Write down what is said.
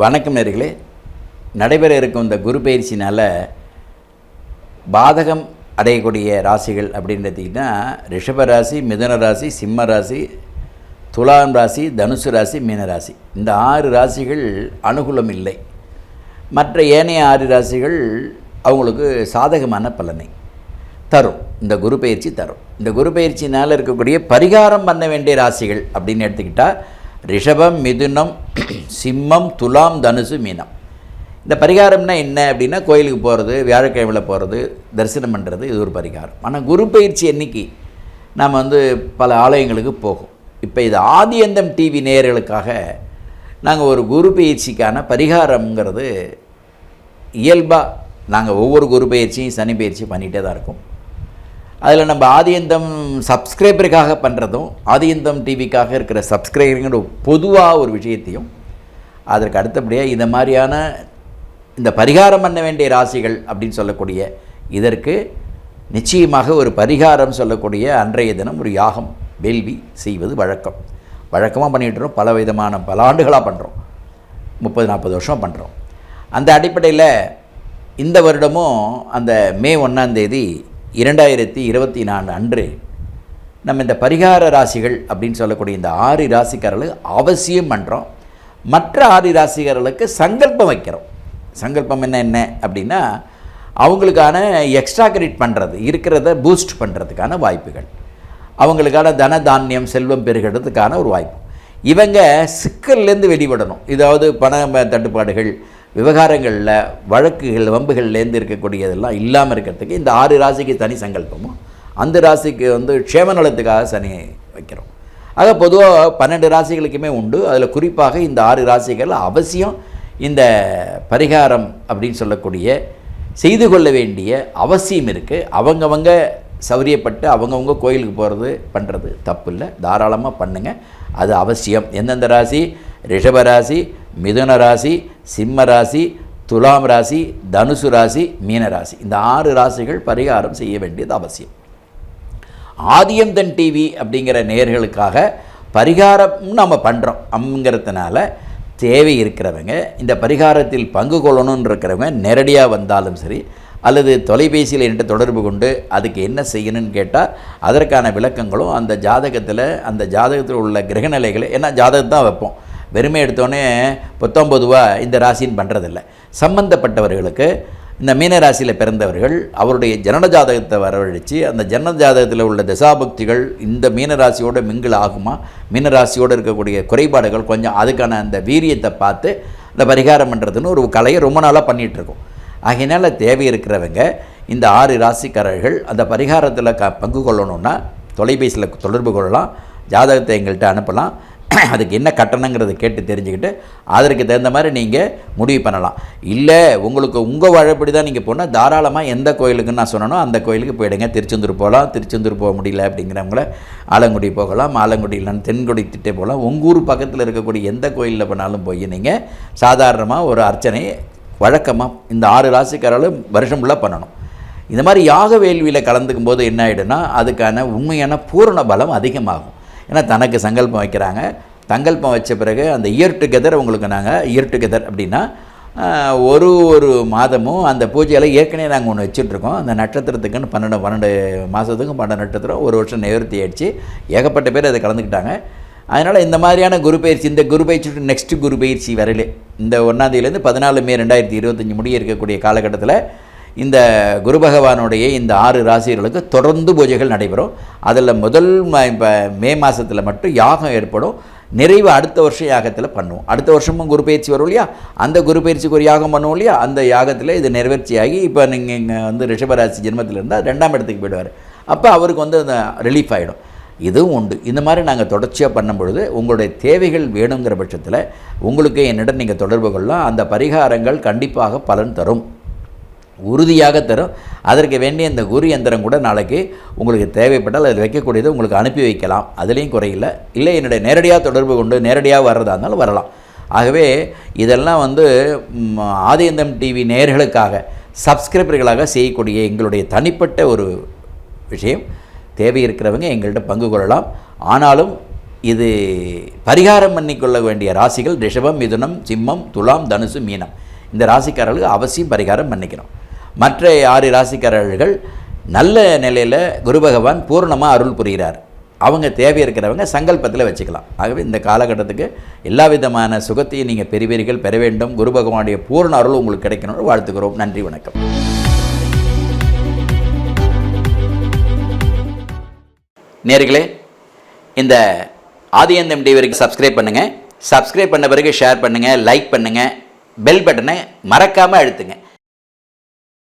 வணக்கம் நேர்களே. நடைபெற இருக்கும் இந்த குரு பயிற்சினால் பாதகம் அடையக்கூடிய ராசிகள் அப்படின்னு எடுத்திங்கன்னா ரிஷப ராசி மிதன ராசி சிம்ம ராசி துலாம் ராசி தனுசு ராசி மீன ராசி. இந்த ஆறு ராசிகள் அனுகூலம் இல்லை. மற்ற ஏனைய ஆறு ராசிகள் அவங்களுக்கு சாதகமான பலனை தரும். இந்த குரு பயிற்சி தரும். இந்த குரு பயிற்சினால் இருக்கக்கூடிய பரிகாரம் பண்ண வேண்டிய ராசிகள் அப்படின்னு எடுத்துக்கிட்டால் ரிஷபம் மிதுனம் சிம்மம் துலாம் தனுசு மீனம். இந்த பரிகாரம்னா என்ன அப்படின்னா கோயிலுக்கு போகிறது வியாழக்கிழமையில் போகிறது தரிசனம் பண்ணுறது இது ஒரு பரிகாரம். ஆனால் குரு பயிற்சி என்னைக்கு நாம் வந்து பல ஆலயங்களுக்கு போகும். இப்போ இது ஆதியந்தம் டிவி நேயர்களுக்காக நாங்கள் ஒரு குரு பயிற்சிக்கான பரிகாரம்ங்கிறது இயல்பாக நாங்கள் ஒவ்வொரு குரு பயிற்சியும் சனி பயிற்சியும் பண்ணிகிட்டே தான் இருக்கோம். அதில் நம்ம ஆதியந்தம் சப்ஸ்கிரைபருக்காக பண்ணுறதும் ஆதியந்தம் டிவிக்காக இருக்கிற சப்ஸ்கிரைபருங்கிற பொதுவாக ஒரு விஷயத்தையும் அதற்கு அடுத்தபடியாக இந்த மாதிரியான இந்த பரிகாரம் பண்ண வேண்டிய ராசிகள் அப்படின்னு சொல்லக்கூடிய இதற்கு நிச்சயமாக ஒரு பரிகாரம் சொல்லக்கூடிய அன்றைய தினம் ஒரு யாகம் வேள்வி செய்வது வழக்கம். வழக்கமாக பண்ணிகிட்டு பல விதமான பல ஆண்டுகளாக பண்ணுறோம் முப்பது நாற்பது வருஷம் பண்ணுறோம் அந்த அடிப்படையில் இந்த வருடமும் அந்த மே ஒன்றாந்தேதி இரண்டாயிரத்தி இருபத்தி நாலு அன்று நம்ம இந்த பரிகார ராசிகள் அப்படின்னு சொல்லக்கூடிய இந்த ஆறு ராசிக்காரர்கள் அவசியம் பண்ணுறோம் மற்ற ஆறு ராசிக்காரர்களுக்கு சங்கல்பம் வைக்கிறோம். சங்கல்பம் என்ன என்ன அப்படின்னா அவங்களுக்கான எக்ஸ்ட்ரா கிரெடிட் பண்ணுறது இருக்கிறத பூஸ்ட் பண்ணுறதுக்கான வாய்ப்புகள். அவங்களுக்கான தன தானியம் செல்வம் பெருகிறதுக்கான ஒரு வாய்ப்பு. இவங்க சிக்கல்லேருந்து வெளிவிடணும் இதாவது பண தட்டுப்பாடுகள் விவகாரங்களில் வழக்குகள் வம்புகள்லேருந்து இருக்கக்கூடியதெல்லாம் இல்லாமல் இருக்கிறதுக்கு இந்த ஆறு ராசிக்கு தனி சங்கல்பமும் அந்த ராசிக்கு வந்து க்ஷேம நலத்துக்காக சனி வைக்கிறோம். ஆக பொதுவாக பன்னெண்டு ராசிகளுக்குமே உண்டு. அதில் குறிப்பாக இந்த ஆறு ராசிகள் அவசியம் இந்த பரிகாரம் அப்படின்னு சொல்லக்கூடிய செய்து கொள்ள வேண்டிய அவசியம் இருக்குது அவங்கவங்க சௌரியப்பட்டு அவங்கவுங்க கோயிலுக்கு போகிறது பண்ணுறது தப்பு இல்லை தாராளமாக பண்ணுங்கள் அது அவசியம். எந்தெந்த ராசி? ரிஷபராசி மிதுன ராசி சிம்ம ராசி துலாம் ராசி தனுசு ராசி மீன ராசி. இந்த ஆறு ராசிகள் பரிகாரம் செய்ய வேண்டியது அவசியம். ஆதியந்தன் டிவி அப்படிங்கிற நேர்களுக்காக பரிகாரம் நம்ம பண்ணுறோம் அப்படிங்கிறதுனால தேவை இருக்கிறவங்க இந்த பரிகாரத்தில் பங்கு கொள்ளணும்னு இருக்கிறவங்க நேரடியாக வந்தாலும் சரி அல்லது தொலைபேசியில் என்கிட்ட தொடர்பு கொண்டு அதுக்கு என்ன செய்யணும்னு கேட்டால் அதற்கான விளக்கங்களும் அந்த ஜாதகத்தில் அந்த ஜாதகத்தில் உள்ள கிரகநிலைகளை ஏன்னா ஜாதகம் தான் வைப்போம். வெறுமை எடுத்தோடனே பொத்தொம்பதுவாக இந்த ராசின்னு பண்ணுறதில்ல சம்பந்தப்பட்டவர்களுக்கு இந்த மீனராசியில் பிறந்தவர்கள் அவருடைய ஜனன ஜாதகத்தை வரவழைச்சு அந்த ஜனன ஜாதகத்தில் உள்ள தசாபக்திகள் இந்த மீனராசியோடு மிங்கிள் ஆகுமா? மீனராசியோடு இருக்கக்கூடிய குறைபாடுகள் கொஞ்சம் அதுக்கான அந்த வீரியத்தை பார்த்து அந்த பரிகாரம் பண்ணுறதுன்னு ஒரு கலையை ரொம்ப நாளாக பண்ணிகிட்ருக்கோம் ஆகையினால் தேவை இருக்கிறவங்க இந்த ஆறு ராசிக்காரர்கள் அந்த பரிகாரத்தில் க பங்கு கொள்ளணுன்னா தொலைபேசியில் தொடர்பு கொள்ளலாம். ஜாதகத்தை எங்கள்கிட்ட அனுப்பலாம். அதுக்கு என்ன கட்டணங்கிறத கேட்டு தெரிஞ்சுக்கிட்டு அதற்கு தகுந்த மாதிரி நீங்கள் முடிவு பண்ணலாம். இல்லை உங்களுக்கு உங்கள் வழப்படி தான் நீங்கள் போனால் தாராளமாக எந்த கோயிலுக்குன்னு நான் சொன்னனோ அந்த கோயிலுக்கு போயிடுங்க. திருச்செந்தூர் போகலாம். திருச்செந்தூர் போக முடியல அப்படிங்கிறவங்கள ஆலங்குடி போகலாம். ஆலங்குடி இல்லைன்னு தென்குடி திட்டே போகலாம். உங்கள் ஊர் பக்கத்தில் இருக்கக்கூடிய எந்த கோயிலில் போனாலும் போய் நீங்கள் சாதாரணமாக ஒரு அர்ச்சனை வழக்கமாக இந்த ஆறு ராசிக்காரர்களும் வருஷம் ஃபுல்லாக பண்ணணும். இந்த மாதிரி யாக வேள்வியில் கலந்துக்கும் போது என்ன ஆகிடும்னா அதுக்கான உண்மையான பூரண பலம் அதிகமாகும். ஏன்னா தனக்கு சங்கல்பம் வைக்கிறாங்க. சங்கல்பம் வச்ச பிறகு அந்த இயர் டுகெதர் உங்களுக்கு நாங்கள் இயர் டுகெதர் அப்படின்னா ஒரு ஒரு மாதமும் அந்த பூஜையில் ஏற்கனவே நாங்கள் ஒன்று வச்சுட்ருக்கோம் அந்த நட்சத்திரத்துக்குன்னு பன்னெண்டு பன்னெண்டு மாதத்துக்கும் பன்னெண்டு நட்சத்திரம் ஒரு வருஷம் நிவர்த்தி ஆயிடுச்சு. ஏகப்பட்ட பேர் அதை கலந்துக்கிட்டாங்க. அதனால் இந்த மாதிரியான குரு பயிற்சி இந்த குரு பயிற்சி நெக்ஸ்ட் குரு பயிற்சி வரலே இந்த ஒன்றாந்தேதியிலேருந்து பதினாலு மே ரெண்டாயிரத்தி இருபத்தஞ்சி முடிய இருக்கக்கூடிய காலகட்டத்தில் இந்த குரு பகவானுடைய இந்த ஆறு ராசிகளுக்கு தொடர்ந்து பூஜைகள் நடைபெறும். அதில் முதல் இப்போ மே மாதத்தில் மட்டும் யாகம் ஏற்படும். நிறைவு அடுத்த வருஷம் யாகத்தில் பண்ணுவோம். அடுத்த வருஷமும் குரு பயிற்சி வரும் இல்லையா? அந்த குரு பயிற்சிக்கு ஒரு யாகம் பண்ணுவோம் இல்லையா? அந்த யாகத்தில் இது நிறைவேற்றியாகி இப்போ நீங்கள் இங்கே வந்து ரிஷபராசி ஜென்மத்தில் இருந்தால் ரெண்டாம் இடத்துக்கு போயிடுவார். அப்போ அவருக்கு வந்து அந்த ரிலீஃப் ஆகிடும் இதுவும் உண்டு. இந்த மாதிரி நாங்கள் தொடர்ச்சியாக பண்ணும் பொழுது உங்களுடைய தேவைகள் வேணுங்கிற பட்சத்தில் உங்களுக்கு என்னிடம் நீங்கள் தொடர்பு கொள்ளலாம். அந்த பரிகாரங்கள் கண்டிப்பாக பலன் தரும். உறுதியாக தரும். அதற்கு வேண்டிய இந்த குரு எந்திரம் கூட நாளைக்கு உங்களுக்கு தேவைப்பட்டால் அதில் வைக்கக்கூடியது உங்களுக்கு அனுப்பி வைக்கலாம். அதுலேயும் குறையில்லை. இல்லை என்னுடைய நேரடியாக தொடர்பு கொண்டு நேரடியாக வர்றதா இருந்தாலும் வரலாம். ஆகவே இதெல்லாம் வந்து ஆதியந்தம் டிவி நேர்களுக்காக சப்ஸ்கிரைபர்களாக செய்யக்கூடிய எங்களுடைய தனிப்பட்ட ஒரு விஷயம். தேவை இருக்கிறவங்க எங்கள்கிட்ட பங்கு கொள்ளலாம். ஆனாலும் இது பரிகாரம் பண்ணிக்கொள்ள வேண்டிய ராசிகள் ரிஷபம் மிதுனம் சிம்மம் துலாம் தனுசு மீனம். இந்த ராசிக்காரர்களுக்கு அவசியம் பரிகாரம் பண்ணிக்கிறோம் மற்ற ஆறு ராசிக்காரர்கள் நல்ல நிலையில் குரு பகவான் பூர்ணமாக அருள் புரிகிறார். அவங்க தேவை இருக்கிறவங்க சங்கல்பத்தில் வச்சுக்கலாம். ஆகவே இந்த காலகட்டத்துக்கு எல்லா விதமான சுகத்தையும் நீங்கள் பெறுவீர்கள் பெற வேண்டும். குரு பகவானுடைய பூர்ண அருள் உங்களுக்கு கிடைக்கணும்னு வாழ்த்துக்கிறோம் நன்றி வணக்கம். நேர்களே இந்த ஆதியந்தம் டிவிக்கு சப்ஸ்கிரைப் பண்ணுங்கள் சப்ஸ்கிரைப் பண்ண பிறகு ஷேர் பண்ணுங்கள் லைக் பண்ணுங்கள் பெல் பட்டனை மறக்காமல் அழுத்துங்க.